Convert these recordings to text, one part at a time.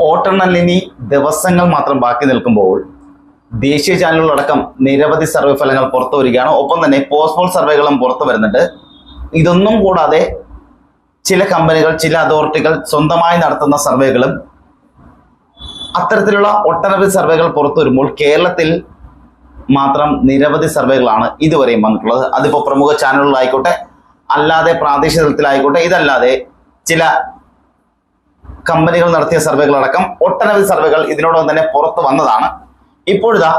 വോട്ടെണ്ണലിനി ദിവസങ്ങൾ മാത്രം ബാക്കി നിൽക്കുമ്പോൾ ദേശീയ ചാനലുകളടക്കം നിരവധി സർവേ ഫലങ്ങൾ പുറത്തു വരികയാണ്. ഒപ്പം തന്നെ പോസ്റ്റ്പോൾ സർവേകളും പുറത്തു വരുന്നുണ്ട്. ഇതൊന്നും കൂടാതെ ചില കമ്പനികൾ ചില അതോറിറ്റികൾ സ്വന്തമായി നടത്തുന്ന സർവേകളും അത്തരത്തിലുള്ള ഒട്ടനവധി സർവേകൾ പുറത്തു വരുമ്പോൾ കേരളത്തിൽ മാത്രം നിരവധി സർവേകളാണ് ഇതുവരെയും വന്നിട്ടുള്ളത്. അതിപ്പോൾ പ്രമുഖ ചാനലുകളായിക്കോട്ടെ അല്ലാതെ പ്രാദേശിക തലത്തിലായിക്കോട്ടെ ഇതല്ലാതെ ചില കമ്പനികൾ നടത്തിയ സർവേകൾ അടക്കം ഒട്ടനവധി സർവേകൾ ഇതിനോടൊപ്പം തന്നെ പുറത്തു വന്നതാണ്. ഇപ്പോഴിതാ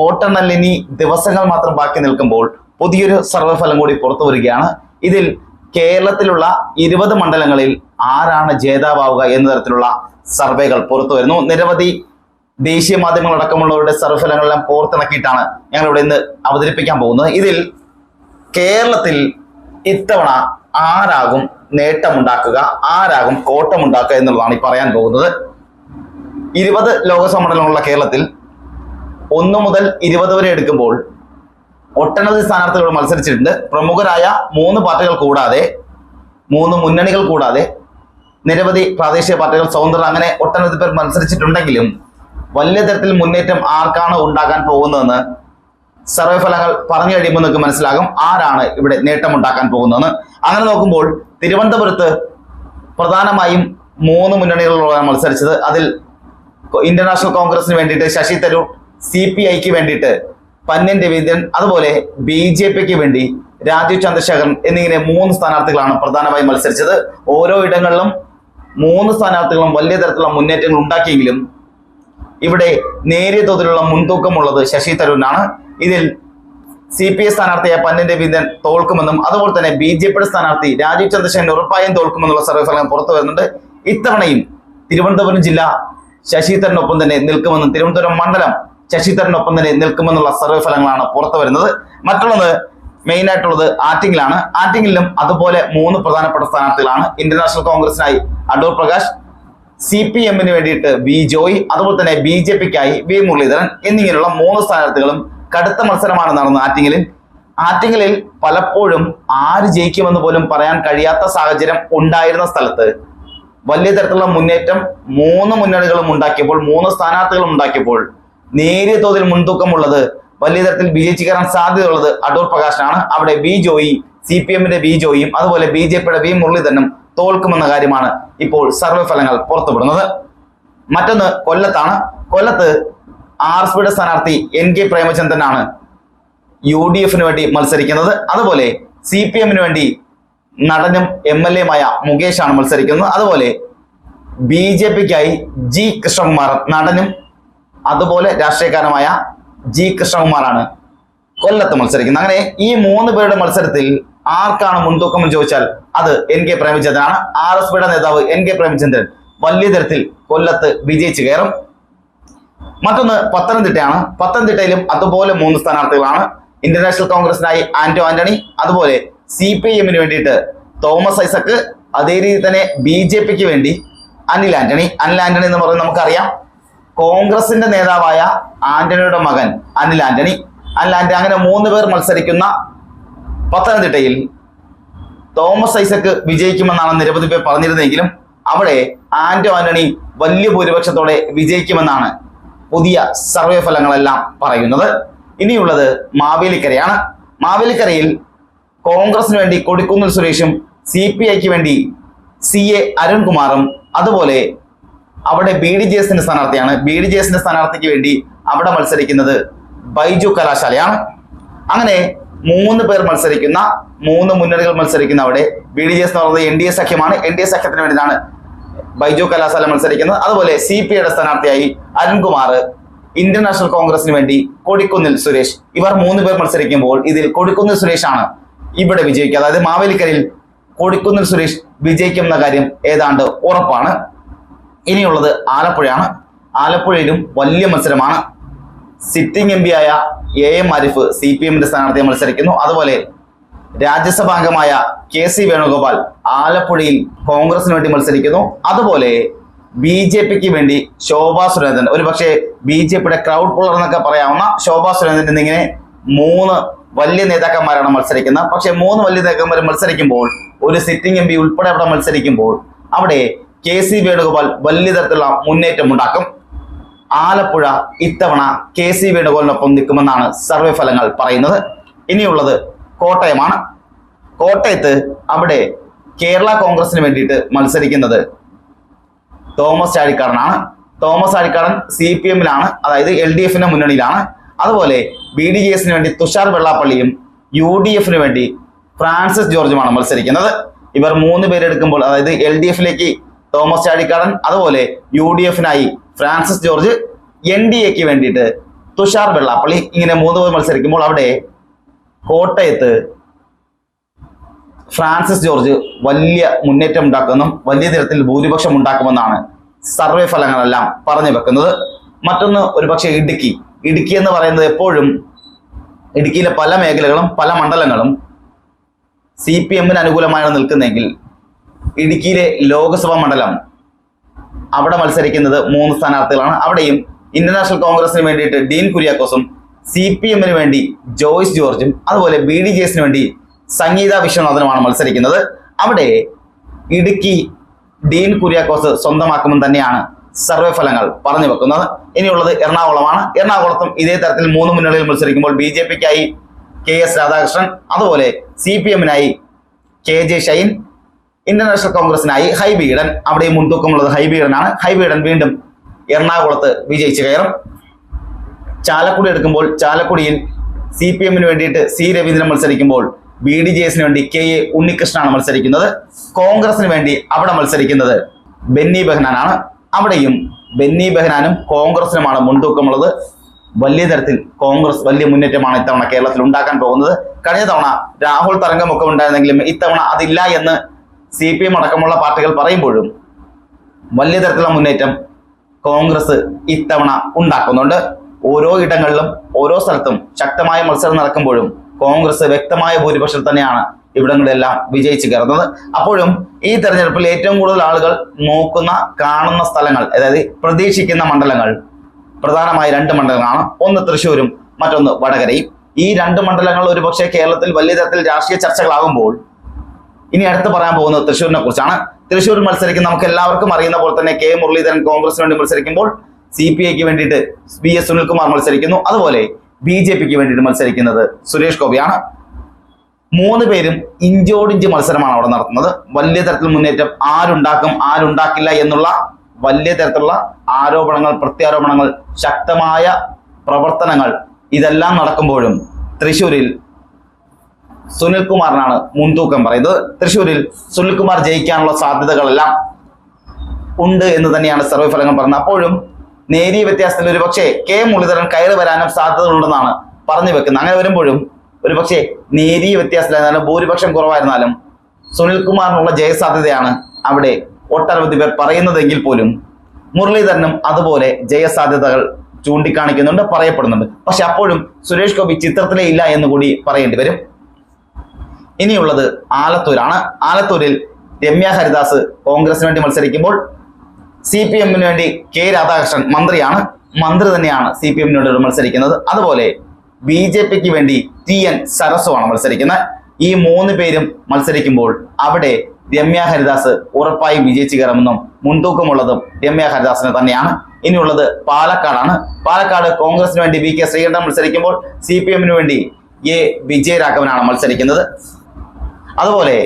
ഓട്ടനല്ലിനി ദിവസങ്ങൾ മാത്രം ബാക്കി നിൽക്കുമ്പോൾ പുതിയൊരു സർവേ ഫലം കൂടി പുറത്തു വരികയാണ്. ഇതിൽ കേരളത്തിലുള്ള ഇരുപത് മണ്ഡലങ്ങളിൽ ആരാണ് ജേതാവാവുക എന്ന തരത്തിലുള്ള സർവേകൾ പുറത്തു വരുന്നു. നിരവധി ദേശീയ മാധ്യമങ്ങളടക്കമുള്ളവരുടെ സർവേ ഫലങ്ങളെല്ലാം കോർത്തിണക്കിയിട്ടാണ് ഞങ്ങൾ ഇവിടെ ഇന്ന് അവതരിപ്പിക്കാൻ പോകുന്നത്. ഇതിൽ കേരളത്തിൽ ഇത്തവണ ആരാകും നേട്ടമുണ്ടാക്കുക ആരാകും കോട്ടമുണ്ടാക്കുക എന്നുള്ളതാണ് ഈ പറയാൻ പോകുന്നത്. ഇരുപത് ലോകസഭ മണ്ഡലങ്ങളുള്ള കേരളത്തിൽ ഒന്ന് മുതൽ ഇരുപത് വരെ എടുക്കുമ്പോൾ ഒട്ടനവധി സ്ഥാനാർത്ഥികൾ മത്സരിച്ചിട്ടുണ്ട്. പ്രമുഖരായ മൂന്ന് പാർട്ടികൾ കൂടാതെ മൂന്ന് മുന്നണികൾ കൂടാതെ നിരവധി പ്രാദേശിക പാർട്ടികൾ സ്വതന്ത്രർ അങ്ങനെ ഒട്ടനവധി പേർ മത്സരിച്ചിട്ടുണ്ടെങ്കിലും വലിയ തരത്തിൽ മുന്നേറ്റം ആർക്കാണ് ഉണ്ടാകാൻ പോകുന്നതെന്ന് സർവേ ഫലങ്ങൾ പറഞ്ഞു കഴിയുമ്പോൾ നിങ്ങൾക്ക് മനസ്സിലാകും ആരാണ് ഇവിടെ നേട്ടമുണ്ടാക്കാൻ പോകുന്നതെന്ന്. അങ്ങനെ നോക്കുമ്പോൾ തിരുവനന്തപുരത്ത് പ്രധാനമായും മൂന്ന് മുന്നണികളിലാണ് മത്സരിച്ചത്. അതിൽ ഇന്റർനാഷണൽ നാഷണൽ കോൺഗ്രസിന് വേണ്ടിയിട്ട് ശശി തരൂർ സി പി ഐക്ക് വേണ്ടിയിട്ട് പന്ന്യൻ രവീന്ദ്രൻ അതുപോലെ ബി ജെ പിക്ക് വേണ്ടി രാജീവ് ചന്ദ്രശേഖരൻ എന്നിങ്ങനെ മൂന്ന് സ്ഥാനാർത്ഥികളാണ് പ്രധാനമായും മത്സരിച്ചത്. ഓരോ ഇടങ്ങളിലും മൂന്ന് സ്ഥാനാർത്ഥികളും വലിയ തരത്തിലുള്ള മുന്നേറ്റങ്ങൾ ഉണ്ടാക്കിയെങ്കിലും ഇവിടെ നേരിയ തോതിലുള്ള മുൻതൂക്കമുള്ളത് ശശി തരൂരിനാണ്. ഇതിൽ സി പി എസ് സ്ഥാനാർത്ഥിയായ പന്നൻ രവീന്ദ്രൻ തോൽക്കുമെന്നും അതുപോലെ തന്നെ ബി ജെ പിയുടെ സ്ഥാനാർത്ഥി രാജീവ് ചന്ദ്രശേഖരൻ ഉറപ്പായും തോൽക്കുമെന്നുള്ള സർവേ ഫലങ്ങൾ പുറത്തു വരുന്നുണ്ട്. ഇത്തവണയും തിരുവനന്തപുരം ജില്ല ശശിധരനൊപ്പം തന്നെ നിൽക്കുമെന്നും തിരുവനന്തപുരം മണ്ഡലം ശശിധരനൊപ്പം തന്നെ നിൽക്കുമെന്നുള്ള സർവേ ഫലങ്ങളാണ് പുറത്തു വരുന്നത്. മറ്റുള്ളത് മെയിൻ ആയിട്ടുള്ളത് ആറ്റിങ്ങിലാണ്. ആറ്റിങ്ങിലും അതുപോലെ മൂന്ന് പ്രധാനപ്പെട്ട സ്ഥാനാർത്ഥികളാണ്. ഇന്ത്യൻ നാഷണൽ കോൺഗ്രസിനായി അടൂർ പ്രകാശ് സി പി എമ്മിന് വേണ്ടിയിട്ട് വി ജോയ് അതുപോലെ തന്നെ ബി ജെ പിക്കായി വി മുരളീധരൻ എന്നിങ്ങനെയുള്ള മൂന്ന് സ്ഥാനാർത്ഥികളും കടുത്ത മത്സരമാണ് നടന്നത് ആറ്റിങ്ങലിൽ. ആറ്റിങ്ങലിൽ പലപ്പോഴും ആര് ജയിക്കുമെന്ന് പോലും പറയാൻ കഴിയാത്ത സാഹചര്യം ഉണ്ടായിരുന്ന സ്ഥലത്ത് വലിയ തരത്തിലുള്ള മുന്നേറ്റം മൂന്ന് മുന്നണികളും ഉണ്ടാക്കിയപ്പോൾ മൂന്ന് സ്ഥാനാർത്ഥികളും ഉണ്ടാക്കിയപ്പോൾ നേരിയ തോതിൽ മുൻതൂക്കമുള്ളത് വലിയ തരത്തിൽ ബി ജെ വിജയിച്ചു സാധ്യതയുള്ളത് അടൂർ പ്രകാശനാണ്. അവിടെ ബി ജോയി സി പി എമ്മിന്റെ ബി ജോയിയും അതുപോലെ ബി ജെ പിയുടെ വി മുരളീധരനും തോൽക്കുമെന്ന കാര്യമാണ് ഇപ്പോൾ സർവേ ഫലങ്ങൾ പുറത്തുവിടുന്നത്. മറ്റൊന്ന് കൊല്ലത്താണ്. കൊല്ലത്ത് ആർ എസ് പിയുടെ സ്ഥാനാർത്ഥി എൻ കെ പ്രേമചന്ദ്രനാണ് യു ഡി എഫിന് വേണ്ടി മത്സരിക്കുന്നത്. അതുപോലെ സി പി എമ്മിന് വേണ്ടി നടനും എം എൽ എമായ മുകേഷാണ് മത്സരിക്കുന്നത്. അതുപോലെ ബി ജെ പിക്കായി ജി കൃഷ്ണകുമാർ നടനും അതുപോലെ രാഷ്ട്രീയക്കാരനുമായ ജി കൃഷ്ണകുമാറാണ് കൊല്ലത്ത് മത്സരിക്കുന്നത്. അങ്ങനെ ഈ മൂന്ന് പേരുടെ മത്സരത്തിൽ ആർക്കാണ് മുൻതൂക്കം എന്ന് ചോദിച്ചാൽ അത് എൻ കെ പ്രേമചന്ദ്രനാണ് ആർ എസ് പിയുടെ നേതാവ് എൻ കെ പ്രേമചന്ദ്രൻ വലിയ തരത്തിൽ കൊല്ലത്ത് വിജയിച്ചു കയറും. മറ്റൊന്ന് പത്തനംതിട്ടയാണ്. പത്തനംതിട്ടയിലും അതുപോലെ മൂന്ന് സ്ഥാനാർത്ഥികളാണ്. ഇന്റർനാഷണൽ നാഷണൽ കോൺഗ്രസിനായി ആന്റോ ആന്റണി അതുപോലെ സി പി എമ്മിന് വേണ്ടിയിട്ട് തോമസ് ഐസക്ക് അതേ രീതിയിൽ തന്നെ ബി ജെ പിക്ക് വേണ്ടി അനിൽ ആന്റണി. അനിൽ ആന്റണി എന്ന് പറയുന്നത് നമുക്കറിയാം. കോൺഗ്രസിന്റെ നേതാവായ ആന്റണിയുടെ മകൻ അനിൽ ആന്റണി. അനിൽ ആന്റണി അങ്ങനെ മൂന്ന് പേർ മത്സരിക്കുന്ന പത്തനംതിട്ടയിൽ തോമസ് ഐസക്ക് വിജയിക്കുമെന്നാണ് നിരവധി പേർ പറഞ്ഞിരുന്നെങ്കിലും അവിടെ ആന്റോ ആന്റണി വലിയ ഭൂരിപക്ഷത്തോടെ വിജയിക്കുമെന്നാണ് പുതിയ സർവേ ഫലങ്ങളെല്ലാം പറയുന്നത്. ഇനിയുള്ളത് മാവേലിക്കരയാണ്. മാവേലിക്കരയിൽ കോൺഗ്രസിന് വേണ്ടി കൊടിക്കുന്നിൽ സുരേഷും സി പി ഐക്ക് വേണ്ടി സി എ അരുൺകുമാറും അതുപോലെ അവിടെ ബി ഡി ജെ എസിന്റെ സ്ഥാനാർത്ഥിയാണ്. ബി ഡി ജെ എസിന്റെ സ്ഥാനാർത്ഥിക്ക് വേണ്ടി അവിടെ മത്സരിക്കുന്നത് ബൈജു കലാശാലയാണ്. അങ്ങനെ മൂന്ന് പേർ മത്സരിക്കുന്ന മൂന്ന് മുന്നണികൾ മത്സരിക്കുന്ന അവിടെ ബി ഡി ജെ എസ് എന്ന് പറയുന്നത് എൻ ഡി എ സഖ്യമാണ്. എൻ ഡി എ സഖ്യത്തിന് വേണ്ടിയിട്ടാണ് ബൈജു കലാശാല മത്സരിക്കുന്നത്. അതുപോലെ സി പി ഐയുടെ സ്ഥാനാർത്ഥിയായി അരുൺകുമാർ ഇന്ത്യൻ നാഷണൽ കോൺഗ്രസിന് വേണ്ടി കൊടിക്കുന്നിൽ സുരേഷ്. ഇവർ മൂന്ന് പേർ മത്സരിക്കുമ്പോൾ ഇതിൽ കൊടിക്കുന്നിൽ സുരേഷ് ആണ് ഇവിടെ വിജയിക്കുക. അതായത് മാവേലിക്കരയിൽ കൊടിക്കുന്നിൽ സുരേഷ് വിജയിക്കുന്ന കാര്യം ഏതാണ്ട് ഉറപ്പാണ്. ഇനിയുള്ളത് ആലപ്പുഴയാണ്. ആലപ്പുഴയിലും വലിയ മത്സരമാണ്. സിറ്റിംഗ് എം ആയ A M Arif C P എമ്മിന്റെ സ്ഥാനാർത്ഥിയെ മത്സരിക്കുന്നു. അതുപോലെ രാജ്യസഭാംഗമായ കെ സി വേണുഗോപാൽ ആലപ്പുഴയിൽ കോൺഗ്രസിന് വേണ്ടി മത്സരിക്കുന്നു. അതുപോലെ ബി ജെ പിക്ക് വേണ്ടി ശോഭാ സുരേന്ദ്രൻ. ഒരു പക്ഷേ ബി ജെ പിയുടെ ക്രൗഡ് പുള്ളർ എന്നൊക്കെ പറയാവുന്ന ശോഭാ സുരേന്ദ്രൻ എന്നിങ്ങനെ മൂന്ന് വലിയ നേതാക്കന്മാരാണ് മത്സരിക്കുന്നത്. പക്ഷേ മൂന്ന് വലിയ നേതാക്കന്മാർ മത്സരിക്കുമ്പോൾ ഒരു സിറ്റിംഗ് എം പി ഉൾപ്പെടെ അവിടെ മത്സരിക്കുമ്പോൾ അവിടെ കെ സി വേണുഗോപാൽ വലിയ തരത്തിലുള്ള മുന്നേറ്റം ഉണ്ടാക്കും. ആലപ്പുഴ ഇത്തവണ കെ സി വേണുഗോപാലിനൊപ്പം നിൽക്കുമെന്നാണ് സർവേ ഫലങ്ങൾ പറയുന്നത്. ഇനിയുള്ളത് കോട്ടയമാണ്. കോട്ടയത്ത് അവിടെ കേരള കോൺഗ്രസിന് വേണ്ടിയിട്ട് മത്സരിക്കുന്നത് തോമസ് ചാഴിക്കാടനാണ് തോമസ് ചാഴിക്കാടൻ സി പി എമ്മിലാണ് അതായത് എൽ ഡി എഫിന്റെ മുന്നണിയിലാണ്. അതുപോലെ ബി ഡി ജെ എസിന് വേണ്ടി തുഷാർ വെള്ളാപ്പള്ളിയും യു ഡി എഫിന് വേണ്ടി ഫ്രാൻസിസ് ജോർജുമാണ് മത്സരിക്കുന്നത്. ഇവർ മൂന്ന് പേരെടുക്കുമ്പോൾ അതായത് എൽ ഡി എഫിലേക്ക് തോമസ് ചാഴിക്കാടൻ അതുപോലെ യു ഡി എഫിനായി ഫ്രാൻസിസ് ജോർജ് എൻ ഡി എക്ക് വേണ്ടിയിട്ട് തുഷാർ വെള്ളാപ്പള്ളി ഇങ്ങനെ മൂന്ന് പേർ മത്സരിക്കുമ്പോൾ അവിടെ കോട്ടയത്ത് ഫ്രാൻസിസ് ജോർജ് വലിയ മുന്നേറ്റം ഉണ്ടാക്കുമെന്നും വലിയ തരത്തിൽ ഭൂരിപക്ഷം ഉണ്ടാക്കുമെന്നാണ് സർവേ ഫലങ്ങളെല്ലാം പറഞ്ഞു വെക്കുന്നത്. മറ്റൊന്ന് ഒരുപക്ഷെ ഇടുക്കി. ഇടുക്കി എന്ന് പറയുന്നത് എപ്പോഴും ഇടുക്കിയിലെ പല മേഖലകളും പല മണ്ഡലങ്ങളും സി പി എമ്മിന് അനുകൂലമായാണ് നിൽക്കുന്നതെങ്കിൽ ഇടുക്കിയിലെ ലോക്സഭാ മണ്ഡലം അവിടെ മത്സരിക്കുന്നത് മൂന്ന് സ്ഥാനാർത്ഥികളാണ്. അവിടെയും ഇന്റർനാഷണൽ കോൺഗ്രസിന് വേണ്ടിയിട്ട് ഡീൻ കുര്യാക്കോസും സി പി എമ്മിന് വേണ്ടി ജോയ്സ് ജോർജും അതുപോലെ ബി ഡി ജെ എസിന് വേണ്ടി സംഗീത വിശ്വനാഥനുമാണ് മത്സരിക്കുന്നത്. അവിടെ ഇടുക്കി ഡീൻ കുര്യാക്കോസ് സ്വന്തമാക്കുമെന്ന് തന്നെയാണ് സർവേ ഫലങ്ങൾ പറഞ്ഞു വെക്കുന്നത്. ഇനിയുള്ളത് എറണാകുളമാണ്. എറണാകുളത്തും ഇതേ തരത്തിൽ മൂന്ന് മുന്നണിയിൽ മത്സരിക്കുമ്പോൾ ബി ജെ പിക്കായി കെ എസ് രാധാകൃഷ്ണൻ അതുപോലെ സി പി എമ്മിനായി കെ ജെ ഷൈൻ ഇന്റർനാഷണൽ കോൺഗ്രസിനായി ഹൈബീഡൻ. അവിടെ മുൻതൂക്കമുള്ളത് ഹൈബീഡനാണ്. ഹൈബീഡൻ വീണ്ടും എറണാകുളത്ത് വിജയിച്ചു കയറും. ചാലക്കുടി എടുക്കുമ്പോൾ ചാലക്കുടിയിൽ സി പി എമ്മിന് വേണ്ടിയിട്ട് സി രവീന്ദ്രൻ മത്സരിക്കുമ്പോൾ ബി ഡി ജെ എസിന് വേണ്ടി കെ എ ഉണ്ണികൃഷ്ണനാണ് മത്സരിക്കുന്നത്. കോൺഗ്രസിന് വേണ്ടി അവിടെ മത്സരിക്കുന്നത് ബെന്നി ബെഹനാനാണ്. അവിടെയും ബെന്നി ബെഹനാനും കോൺഗ്രസിനുമാണ് മുൻതൂക്കമുള്ളത്. വലിയ തരത്തിൽ കോൺഗ്രസ് വലിയ മുന്നേറ്റമാണ് ഇത്തവണ കേരളത്തിൽ ഉണ്ടാക്കാൻ പോകുന്നത്. കഴിഞ്ഞ തവണ രാഹുൽ തരംഗമൊക്കെ ഉണ്ടായിരുന്നെങ്കിലും ഇത്തവണ അതില്ല എന്ന് സി പി എം അടക്കമുള്ള പാർട്ടികൾ പറയുമ്പോഴും വലിയ തരത്തിലുള്ള മുന്നേറ്റം കോൺഗ്രസ് ഇത്തവണ ഉണ്ടാക്കുന്നുണ്ട്. ഓരോ ഇടങ്ങളിലും ഓരോ സ്ഥലത്തും ശക്തമായ മത്സരം നടക്കുമ്പോഴും കോൺഗ്രസ് വ്യക്തമായ ഭൂരിപക്ഷം തന്നെയാണ് ഇവിടങ്ങളിലെല്ലാം വിജയിച്ചു കയറുന്നത്. അപ്പോഴും ഈ തെരഞ്ഞെടുപ്പിൽ ഏറ്റവും കൂടുതൽ ആളുകൾ നോക്കുന്ന കാണുന്ന സ്ഥലങ്ങൾ അതായത് പ്രതീക്ഷിക്കുന്ന മണ്ഡലങ്ങൾ പ്രധാനമായ രണ്ട് മണ്ഡലങ്ങളാണ്. ഒന്ന് തൃശ്ശൂരും മറ്റൊന്ന് വടകരയും. ഈ രണ്ട് മണ്ഡലങ്ങൾ ഒരുപക്ഷെ കേരളത്തിൽ വലിയ തരത്തിൽ രാഷ്ട്രീയ ചർച്ചകളാകുമ്പോൾ ഇനി അടുത്ത് പറയാൻ പോകുന്നത് തൃശ്ശൂരിനെ കുറിച്ചാണ്. തൃശ്ശൂരിൽ മത്സരിക്കുന്ന നമുക്ക് എല്ലാവർക്കും അറിയുന്ന പോലെ തന്നെ കെ മുരളീധരൻ കോൺഗ്രസിന് വേണ്ടി മത്സരിക്കുമ്പോൾ സി പി ഐക്ക് വേണ്ടിയിട്ട് ബി എസ് സുനിൽകുമാർ മത്സരിക്കുന്നു. അതുപോലെ ബി ജെ പിക്ക് വേണ്ടിയിട്ട് മത്സരിക്കുന്നത് സുരേഷ് ഗോപിയാണ്. മൂന്ന് പേരും ഇഞ്ചോടിഞ്ച് മത്സരമാണ് അവിടെ നടത്തുന്നത്. വലിയ തരത്തിൽ മുന്നേറ്റം ആരുണ്ടാക്കും ആരുണ്ടാക്കില്ല എന്നുള്ള വലിയ തരത്തിലുള്ള ആരോപണങ്ങൾ പ്രത്യാരോപണങ്ങൾ ശക്തമായ പ്രവർത്തനങ്ങൾ ഇതെല്ലാം നടക്കുമ്പോഴും തൃശൂരിൽ സുനിൽകുമാറിനാണ് മുൻതൂക്കം പറയുന്നത്. തൃശൂരിൽ സുനിൽകുമാർ ജയിക്കാനുള്ള സാധ്യതകളെല്ലാം ഉണ്ട് എന്ന് തന്നെയാണ് സർവേ ഫലങ്ങൾ പറയുന്നത്. അപ്പോഴും നേരിയ വ്യത്യാസത്തിൽ ഒരു പക്ഷേ കെ മുരളീധരൻ കയറി വരാനും സാധ്യതകളുണ്ടെന്നാണ് പറഞ്ഞു വെക്കുന്നത്. അങ്ങനെ വരുമ്പോഴും ഒരു പക്ഷേ നേരിയ വ്യത്യാസത്തിലായിരുന്നാലും ഭൂരിപക്ഷം കുറവായിരുന്നാലും സുനിൽകുമാറിനുള്ള ജയസാധ്യതയാണ് അവിടെ ഒട്ടനവധി പേർ പറയുന്നതെങ്കിൽ പോലും മുരളീധരനും അതുപോലെ ജയസാധ്യതകൾ ചൂണ്ടിക്കാണിക്കുന്നുണ്ട് പറയപ്പെടുന്നുണ്ട്. പക്ഷെ അപ്പോഴും സുരേഷ് ഗോപി ചിത്രത്തിലേ ഇല്ല എന്ന് കൂടി പറയേണ്ടി വരും. ഇനിയുള്ളത് ആലത്തൂരാണ്. ആലത്തൂരിൽ രമ്യ ഹരിദാസ് കോൺഗ്രസിന് വേണ്ടി മത്സരിക്കുമ്പോൾ സി പി എമ്മിന് വേണ്ടി കെ രാധാകൃഷ്ണൻ മന്ത്രിയാണ്. മന്ത്രി തന്നെയാണ് സി പി എമ്മിന് വേണ്ടി മത്സരിക്കുന്നത്. അതുപോലെ ബി ജെ പിക്ക് വേണ്ടി ടി എൻ സരസുമാണ് മത്സരിക്കുന്നത്. ഈ മൂന്ന് പേരും മത്സരിക്കുമ്പോൾ അവിടെ രമ്യ ഹരിദാസ് ഉറപ്പായും വിജയിച്ചു കയറുമെന്നും മുൻതൂക്കമുള്ളതും രമ്യ ഹരിദാസിന് തന്നെയാണ്. ഇനിയുള്ളത് പാലക്കാടാണ്. പാലക്കാട് കോൺഗ്രസിന് വേണ്ടി വി കെ ശ്രീകണ്ഠൻ മത്സരിക്കുമ്പോൾ സി പി എമ്മിന് വേണ്ടി എ വിജയരാഘവനാണ് മത്സരിക്കുന്നത്. അതുപോലെ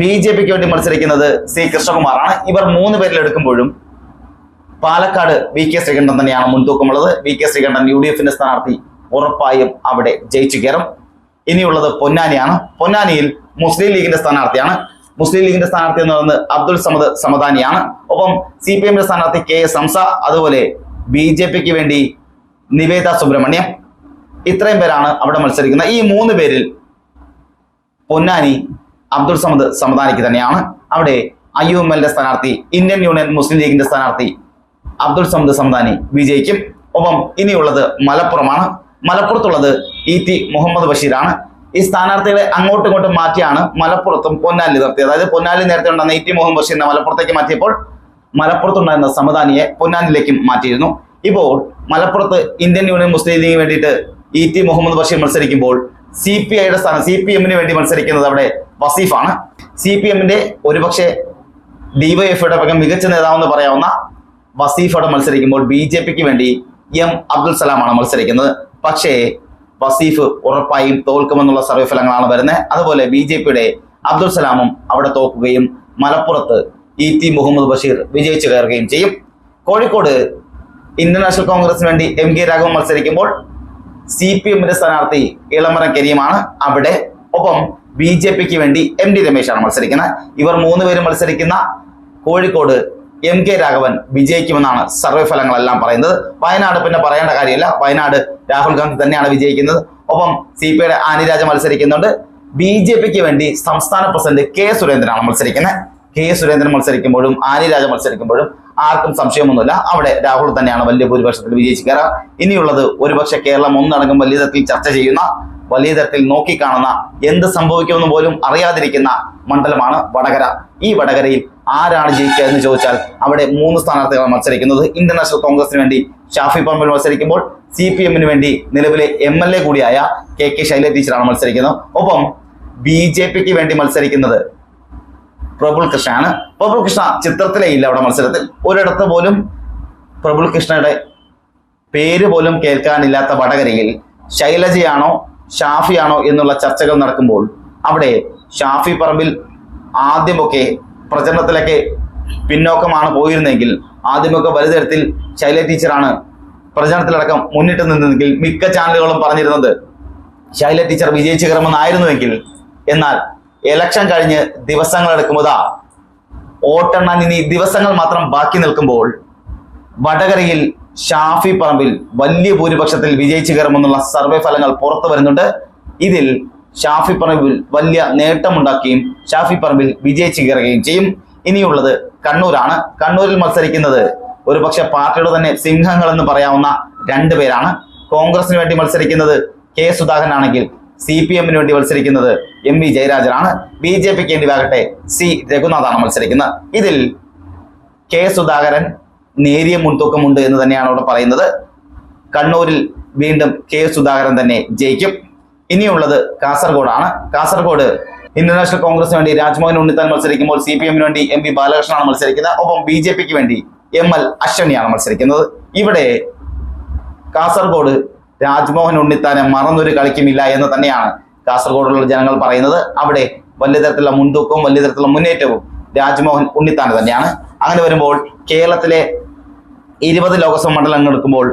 ബി ജെ പിക്ക് വേണ്ടി മത്സരിക്കുന്നത് സി കൃഷ്ണകുമാറാണ്. ഇവർ മൂന്ന് പേരിൽ എടുക്കുമ്പോഴും പാലക്കാട് വി കെ ശ്രീകണ്ഠൻ തന്നെയാണ് മുൻതൂക്കമുള്ളത്. V K Sreekandan U D എഫിന്റെ സ്ഥാനാർത്ഥി ഉറപ്പായും അവിടെ ജയിച്ചു കയറും. ഇനിയുള്ളത് പൊന്നാനിയാണ്. പൊന്നാനിയിൽ മുസ്ലിം ലീഗിന്റെ സ്ഥാനാർത്ഥിയാണ്. മുസ്ലിം ലീഗിന്റെ സ്ഥാനാർത്ഥി എന്ന് പറയുന്നത് അബ്ദുൾ സമദ് സമദാനിയാണ്. ഒപ്പം സി പി എമ്മിന്റെ സ്ഥാനാർത്ഥി കെ എസ് ഹംസ അതുപോലെ ബി ജെ പിക്ക് വേണ്ടി നിവേദ സുബ്രഹ്മണ്യം. ഇത്രയും പേരാണ് അവിടെ മത്സരിക്കുന്നത്. ഈ മൂന്ന് പേരിൽ പൊന്നാനി അബ്ദുൾ സമദ് സമദാനിക്ക് തന്നെയാണ്. അവിടെ ഐ യു എം എല്ലിന്റെ സ്ഥാനാർത്ഥി ഇന്ത്യൻ യൂണിയൻ മുസ്ലിം ലീഗിന്റെ സ്ഥാനാർത്ഥി അബ്ദുൾ സമദ് സമദാനി വിജയിക്കും. ഒപ്പം ഇനിയുള്ളത് മലപ്പുറമാണ്. മലപ്പുറത്തുള്ളത് ഇ ടി മുഹമ്മദ് ബഷീറാണ്. ഈ സ്ഥാനാർത്ഥികളെ അങ്ങോട്ടും ഇങ്ങോട്ടും മാറ്റിയാണ് മലപ്പുറത്തും പൊന്നാലി നിർത്തിയത്. അതായത് പൊന്നാലി നേരത്തെ ഉണ്ടായിരുന്ന ഇ ടി മുഹമ്മദ് ബഷീറിനെ മലപ്പുറത്തേക്ക് മാറ്റിയപ്പോൾ മലപ്പുറത്തുണ്ടായിരുന്ന സമദാനിയെ പൊന്നാലിലേക്കും മാറ്റിയിരുന്നു. ഇപ്പോൾ മലപ്പുറത്ത് ഇന്ത്യൻ യൂണിയൻ മുസ്ലിം ലീഗിന് വേണ്ടിയിട്ട് ഇ ടി മുഹമ്മദ് ബഷീർ മത്സരിക്കുമ്പോൾ സി പി ഐയുടെ സ്ഥാനം സി പി എമ്മിന് വേണ്ടി മത്സരിക്കുന്നത് അവിടെ വസീഫാണ്. സി പി എമ്മിന്റെ ഒരുപക്ഷെ ഡിവൈഎഫ്ഐയുടെ പകം മികച്ച നേതാവെന്ന് പറയാവുന്ന വസീഫോട് മത്സരിക്കുമ്പോൾ ബി ജെ പിക്ക് വേണ്ടി എം അബ്ദുൽ സലാമാണ് മത്സരിക്കുന്നത്. പക്ഷേ വസീഫ് ഉറപ്പായും തോൽക്കുമെന്നുള്ള സർവേ ഫലങ്ങളാണ് വരുന്നത്. അതുപോലെ ബി ജെ പിയുടെ അബ്ദുൽ സലാമും അവിടെ തോക്കുകയും മലപ്പുറത്ത് ഇ ടി മുഹമ്മദ് ബഷീർ വിജയിച്ചു കയറുകയും ചെയ്യും. കോഴിക്കോട് ഇന്ത്യൻ നാഷണൽ കോൺഗ്രസിന് വേണ്ടി എം കെ രാഘവൻ മത്സരിക്കുമ്പോൾ സി പി എമ്മിന്റെ സ്ഥാനാർത്ഥി ഇളമരം അവിടെ ഒപ്പം ബി ജെ പിക്ക് വേണ്ടി എം ഡി രമേശാണ് മത്സരിക്കുന്നത്. ഇവർ മൂന്നുപേരും മത്സരിക്കുന്ന കോഴിക്കോട് എം കെ രാഘവൻ വിജയിക്കുമെന്നാണ് സർവേ ഫലങ്ങളെല്ലാം പറയുന്നത്. വയനാട് പിന്നെ പറയേണ്ട കാര്യമില്ല. വയനാട് രാഹുൽ ഗാന്ധി തന്നെയാണ് വിജയിക്കുന്നത്. ഒപ്പം സി പി ഐയുടെ ആനിരാജ മത്സരിക്കുന്നുണ്ട്. ബി ജെ പിക്ക് വേണ്ടി സംസ്ഥാന പ്രസിഡന്റ് കെ സുരേന്ദ്രനാണ് മത്സരിക്കുന്നത്. കെ സുരേന്ദ്രൻ മത്സരിക്കുമ്പോഴും ആനിരാജ മത്സരിക്കുമ്പോഴും ആർക്കും സംശയമൊന്നുമില്ല. അവിടെ രാഹുൽ തന്നെയാണ് വലിയ ഭൂരിപക്ഷത്തിൽ വിജയിച്ചു കയറുക. ഇനിയുള്ളത് ഒരുപക്ഷെ കേരളം ഒന്നടങ്കം വലിയ തരത്തിൽ ചർച്ച ചെയ്യുന്ന വലിയ തരത്തിൽ നോക്കിക്കാണുന്ന എന്ത് സംഭവിക്കുമെന്ന് പോലും അറിയാതിരിക്കുന്ന മണ്ഡലമാണ് വടകര. ഈ വടകരയിൽ ആരാണ് ജയിക്കുക എന്ന് ചോദിച്ചാൽ അവിടെ മൂന്ന് സ്ഥാനാർത്ഥികളാണ് മത്സരിക്കുന്നത്. ഇന്റർനാഷണൽ നാഷണൽ കോൺഗ്രസിന് വേണ്ടി ഷാഫി പറമ്പിൽ മത്സരിക്കുമ്പോൾ സി പി എമ്മിന് വേണ്ടി നിലവിലെ എം എൽ എ കൂടിയായ കെ കെ ശൈല ടീച്ചറാണ് മത്സരിക്കുന്നത്. ഒപ്പം ബി ജെ പിക്ക് വേണ്ടി മത്സരിക്കുന്നത് പ്രബുൽ കൃഷ്ണയാണ് പ്രഭുൽ കൃഷ്ണ ചിത്രത്തിലേ ഇല്ല അവിടെ മത്സരത്തിൽ. ഒരിടത്ത് പോലും പ്രഭുൽ കൃഷ്ണയുടെ പേര് പോലും കേൾക്കാനില്ലാത്ത വടകരയിൽ ശൈലജയാണോ ഷാഫിയാണോ എന്നുള്ള ചർച്ചകൾ നടക്കുമ്പോൾ അവിടെ ഷാഫി പറമ്പിൽ ആദ്യമൊക്കെ പ്രചരണത്തിലൊക്കെ പിന്നോക്കമാണ് പോയിരുന്നെങ്കിൽ ആദ്യമൊക്കെ വലുതരത്തിൽ ശൈല ടീച്ചറാണ് പ്രചരണത്തിലടക്കം മുന്നിട്ട് നിന്നെങ്കിൽ മിക്ക ചാനലുകളും പറഞ്ഞിരുന്നത് ശൈല ടീച്ചർ വിജയിച്ചു കയറുമെന്നായിരുന്നുവെങ്കിൽ എന്നാൽ എലക്ഷൻ കഴിഞ്ഞ് ദിവസങ്ങൾ എടുക്കുമ്പോതാ വോട്ടെണ്ണാൻ ഇനി ദിവസങ്ങൾ മാത്രം ബാക്കി നിൽക്കുമ്പോൾ വടകരയിൽ ഷാഫി പറമ്പിൽ വലിയ ഭൂരിപക്ഷത്തിൽ വിജയിച്ചു കയറുമെന്നുള്ള സർവേ ഫലങ്ങൾ പുറത്തു വരുന്നുണ്ട്. ഇതിൽ ഷാഫി പറമ്പിൽ വലിയ നേട്ടമുണ്ടാക്കുകയും ഷാഫി പറമ്പിൽ വിജയിച്ചു കയറുകയും ചെയ്യും. ഇനിയുള്ളത് കണ്ണൂരാണ്. കണ്ണൂരിൽ മത്സരിക്കുന്നത് ഒരുപക്ഷെ പാർട്ടിയുടെ തന്നെ സിംഹങ്ങൾ എന്ന് പറയാവുന്ന രണ്ടു പേരാണ്. കോൺഗ്രസിന് വേണ്ടി മത്സരിക്കുന്നത് കെ സുധാകരൻ ആണെങ്കിൽ സി പി എമ്മിന് വേണ്ടി മത്സരിക്കുന്നത് എം വി ജയരാജനാണ്. ബി ജെ പിക്ക് വേണ്ടി ആകട്ടെ സി രഘുനാഥാണ് മത്സരിക്കുന്നത്. ഇതിൽ കെ സുധാകരൻ നേരിയ മുൻതൂക്കമുണ്ട് എന്ന് തന്നെയാണ് അവിടെ പറയുന്നത്. കണ്ണൂരിൽ വീണ്ടും കെ സുധാകരൻ തന്നെ ജയിക്കും. ഇനിയുള്ളത് കാസർഗോഡാണ്. കാസർഗോഡ് ഇന്റർനാഷണൽ കോൺഗ്രസിന് വേണ്ടി രാജ്മോഹൻ ഉണ്ണിത്താൻ മത്സരിക്കുമ്പോൾ സി പി എമ്മിന് വേണ്ടി എം പി ബാലകൃഷ്ണനാണ് മത്സരിക്കുന്നത്. ഒപ്പം ബി ജെ പിക്ക് വേണ്ടി എം എൽ അശ്വനിയാണ് മത്സരിക്കുന്നത്. ഇവിടെ കാസർഗോഡ് രാജ്മോഹൻ ഉണ്ണിത്താനെ മറന്നൊരു കളിക്കുമില്ല എന്ന് തന്നെയാണ് കാസർഗോഡുള്ള ജനങ്ങൾ പറയുന്നത്. അവിടെ വലിയ തരത്തിലുള്ള മുൻതൂക്കവും വലിയ തരത്തിലുള്ള മുന്നേറ്റവും രാജ്മോഹൻ ഉണ്ണിത്താൻ തന്നെയാണ്. അങ്ങനെ വരുമ്പോൾ കേരളത്തിലെ ഇരുപത് ലോക്സഭ മണ്ഡലങ്ങൾ എടുക്കുമ്പോൾ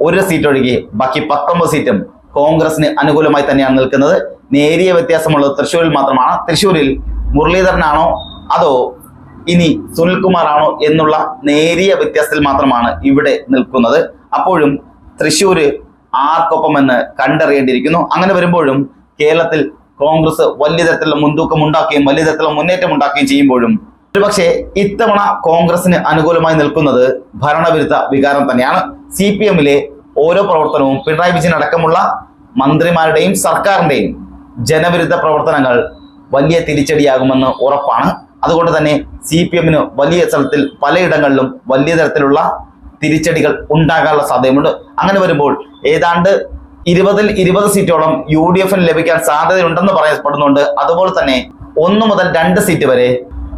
ഒരു സീറ്റ് ഒഴികെ ബാക്കി പത്തൊമ്പത് സീറ്റും കോൺഗ്രസിന് അനുകൂലമായി തന്നെയാണ് നിൽക്കുന്നത്. നേരിയ വ്യത്യാസമുള്ളത് തൃശ്ശൂരിൽ മാത്രമാണ്. തൃശ്ശൂരിൽ മുരളീധരനാണോ അതോ ഇനി സുനിൽകുമാറാണോ എന്നുള്ള നേരിയ വ്യത്യാസത്തിൽ മാത്രമാണ് ഇവിടെ നിൽക്കുന്നത്. അപ്പോഴും തൃശ്ശൂര് ആർക്കൊപ്പമെന്ന് കണ്ടറിയേണ്ടിയിരിക്കുന്നു. അങ്ങനെ വരുമ്പോഴും കേരളത്തിൽ കോൺഗ്രസ് വലിയ തരത്തിലുള്ള മുൻതൂക്കം ഉണ്ടാക്കുകയും വലിയ തരത്തിലുള്ള മുന്നേറ്റം ഉണ്ടാക്കുകയും ചെയ്യുമ്പോഴും ഒരുപക്ഷെ ഇത്തവണ കോൺഗ്രസിന് അനുകൂലമായി നിൽക്കുന്നത് ഭരണവിരുദ്ധ വികാരം തന്നെയാണ്. സി പി എമ്മിലെ ഓരോ പ്രവർത്തനവും പിണറായി വിജയൻ അടക്കമുള്ള മന്ത്രിമാരുടെയും സർക്കാരിന്റെയും ജനവിരുദ്ധ പ്രവർത്തനങ്ങൾ വലിയ തിരിച്ചടിയാകുമെന്ന് ഉറപ്പാണ്. അതുകൊണ്ട് തന്നെ സി പി എമ്മിന് വലിയ സ്ഥലത്തിൽ പലയിടങ്ങളിലും വലിയ തരത്തിലുള്ള തിരിച്ചടികൾ ഉണ്ടാകാനുള്ള സാധ്യതയുണ്ട് അങ്ങനെ വരുമ്പോൾ ഏതാണ്ട് ഇരുപതിൽ ഇരുപത് സീറ്റോളം യു ഡി എഫിന് ലഭിക്കാൻ സാധ്യതയുണ്ടെന്ന് പറയപ്പെടുന്നുണ്ട്. അതുപോലെ തന്നെ ഒന്ന് മുതൽ രണ്ട് സീറ്റ് വരെ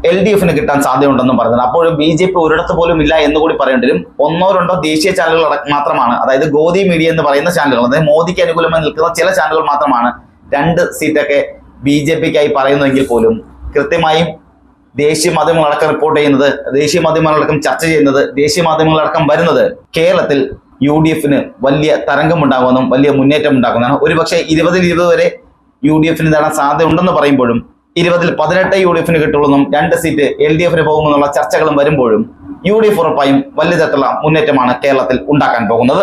എൽ ഡി എഫിന് കിട്ടാൻ സാധ്യതയുണ്ടെന്നും പറഞ്ഞത് അപ്പോഴും ബി ജെ പി ഒരിടത്ത് പോലും ഇല്ല എന്ന് കൂടി പറയേണ്ടി വരും. ഒന്നോ രണ്ടോ ദേശീയ ചാനലുകൾ മാത്രമാണ്. അതായത് ഗോദി മീഡിയ എന്ന് പറയുന്ന ചാനലുകൾ അതായത് മോദിക്ക് അനുകൂലമായി നിൽക്കുന്ന ചില ചാനലുകൾ മാത്രമാണ് രണ്ട് സീറ്റൊക്കെ ബി ജെ പിക്കായി പറയുന്നതെങ്കിൽ പോലും കൃത്യമായും ദേശീയ മാധ്യമങ്ങളടക്കം റിപ്പോർട്ട് ചെയ്യുന്നത് ദേശീയ മാധ്യമങ്ങളടക്കം ചർച്ച ചെയ്യുന്നത് ദേശീയ മാധ്യമങ്ങളടക്കം വരുന്നത് കേരളത്തിൽ യു ഡി എഫിന് വലിയ തരംഗം ഉണ്ടാകുമെന്നും വലിയ മുന്നേറ്റം ഉണ്ടാകുന്നതാണ് ഒരുപക്ഷെ ഇരുപതിൽ ഇരുപത് വരെ യു ഡി എഫിന് നേടാൻ സാധ്യത ഉണ്ടെന്ന് പറയുമ്പോഴും ഇരുപതിൽ പതിനെട്ട് യു ഡി എഫിന് കിട്ടുള്ളതും രണ്ട് സീറ്റ് എൽ ഡി എഫിന് പോകുമെന്നുള്ള ചർച്ചകളും വരുമ്പോഴും യു ഡി എഫ് ഉറപ്പായും വലിയ തരത്തിലുള്ള മുന്നേറ്റമാണ് കേരളത്തിൽ ഉണ്ടാക്കാൻ പോകുന്നത്.